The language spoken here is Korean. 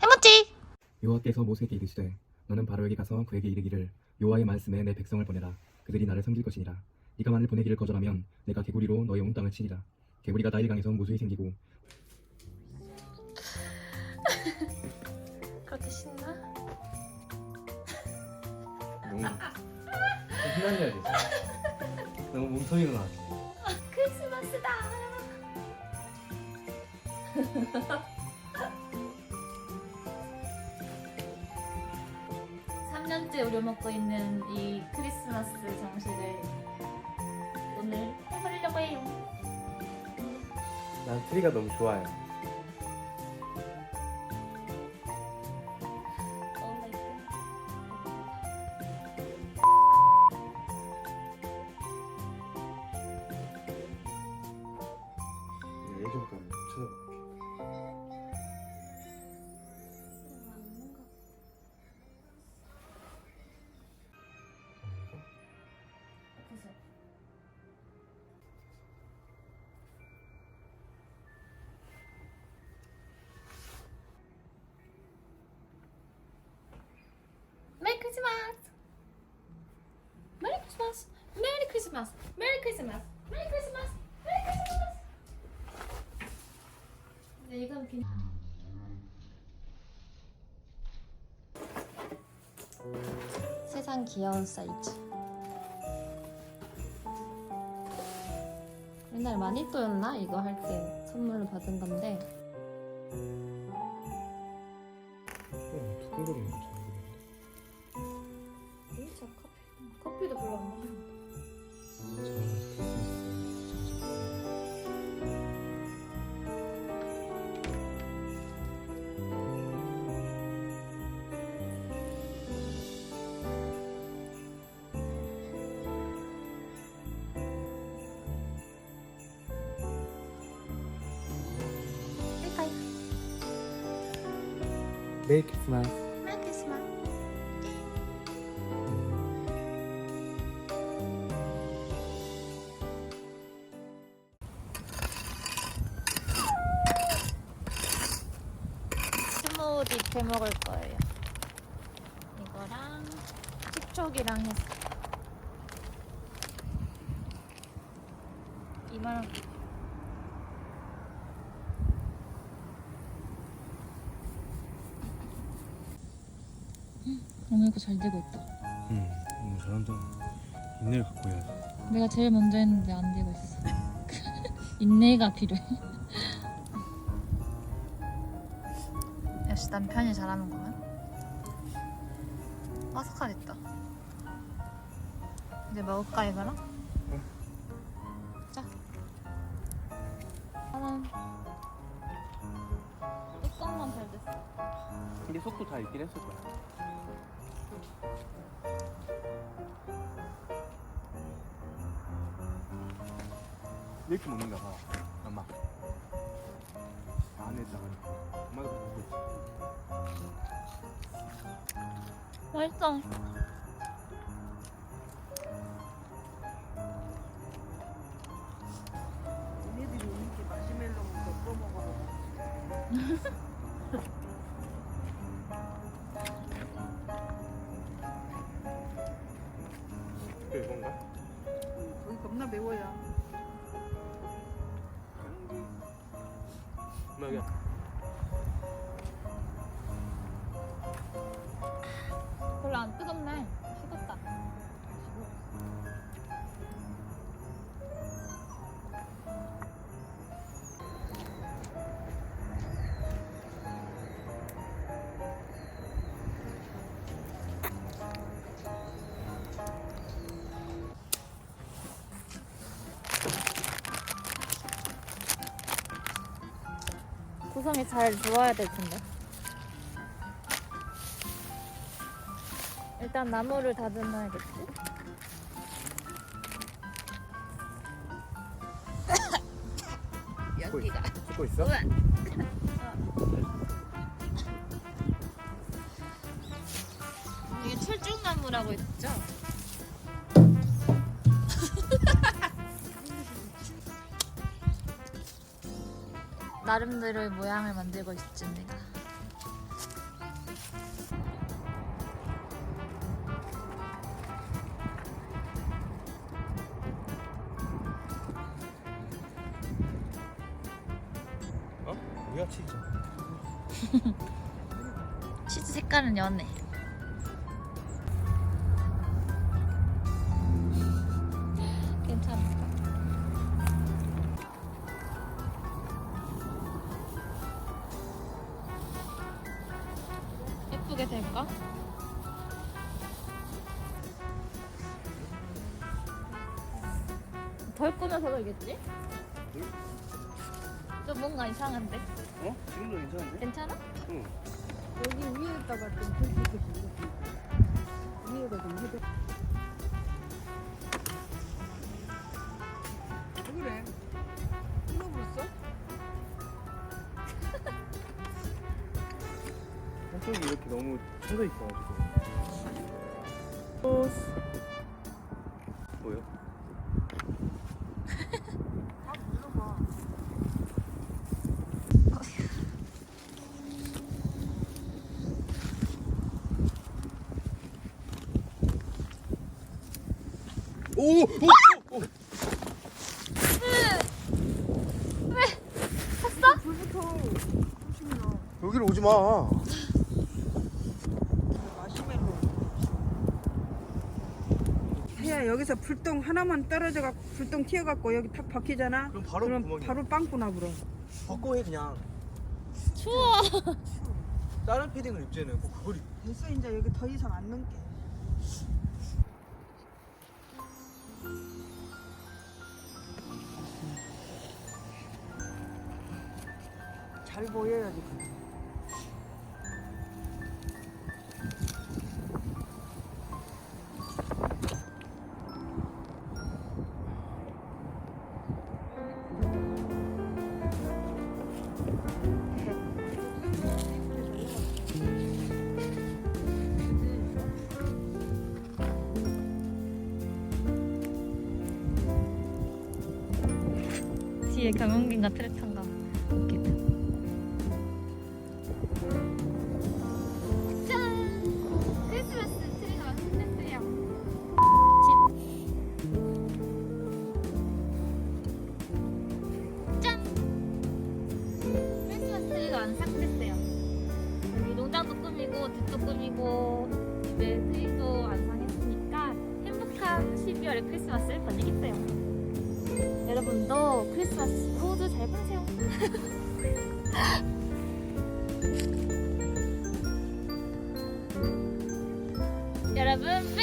해먹지. 여호와께서 모세에게 이르시되 너는 바로에게 가서 그에게 이르기를 여호와의 말씀에 내 백성을 보내라 그들이 나를 섬길 것이니라 네가 만일 보내기를 거절하면 내가 개구리로 너의 온 땅을 치리라 개구리가 나일강에서 무수히 생기고 그렇게 신나? 너무 휘날려야 돼 너무 몸소리가 나 크리스마스다. 삼년째 우려먹고 있는 이 크리스마스 정식을 오늘 해버리려고 해요. 난 트리가 너무 좋아요 크리스마스! 메리 크리스마스! 메리 크리스마스! 메리 크리스마스! 메리 크리스마스! 메리 크리스마스! 네, 이건 그냥 세상 귀여운 사이즈 옛날 마니또였나? 이거 할 때 선물로 받은 건데 어, 두근거리는 거 커피 커피도 별로 안 마시는데 메리 크리스마스 해 먹을 거예요 이거랑 식초기랑 해서 2만 원 오늘도 잘 되고 있다. 응 너무 잘한다 인내를 갖고 해야 돼 내가 제일 먼저 했는데 안 되고 있어. 인내가 필요해. 역시 남편이 잘하는구만. 바삭하겠다. 이제 먹을까 이거랑? 자. 하나. 뚜껑만 잘 됐어. 근데 속도 다 있긴 했을 거야 이렇게 먹는가 봐 엄마 안에다가 엄마가 먹고 있지 맛있어. 얘네들이 이렇게 마시멜로 덮어 먹어 엄 구성이 잘 좋아야 될 텐데. 일단 나무를 다듬어야겠지. 찍고. 여기가. 찍고 있어? 우와. 이게 철쭉나무라고 했죠? 나름대로의 모양을 만들고 있습니다. 어? 뭐야 치즈? 치즈 색깔은 연해. 덜 꾸며서 그러겠지? 좀 뭔가 이상한데? 어? 지금도 괜찮은데? 괜찮아? 응. 여기 위에다가 좀 펼치고 위에다 좀 해줘. 그래. 이거 벌써? 한쪽이 이렇게 너무 쳐져 있어가지고. 오! 오! 오! 불부터 조심이야. 여기로 오지 마. 마시멜로. 해야 여기서 불똥 하나만 떨어져 갖고 불똥 튀어 갖고 여기 탁 박히잖아. 그럼 바로 그럼 구멍이야. 바로 빵꾸나 불어. 벗고 해 그냥. 추워. 다른 패딩을 입지 않고 그걸 입. 됐어 이제 여기 더 이상 안 넘게. 잘 보여야지. 뒤에 경운기인가 트랙터인가 웃기다. 짠! 크리스마스 트리가. 집. 짠! 크리스마스 트리가 완성됐어요. 여기 농장도 꾸미고 집도 꾸미고 이제 트리도 완성했으니까 행복한 12월의 크리스마스를 보내겠어요. 여러분도 크리스마스 모두 잘 보내세요. 여러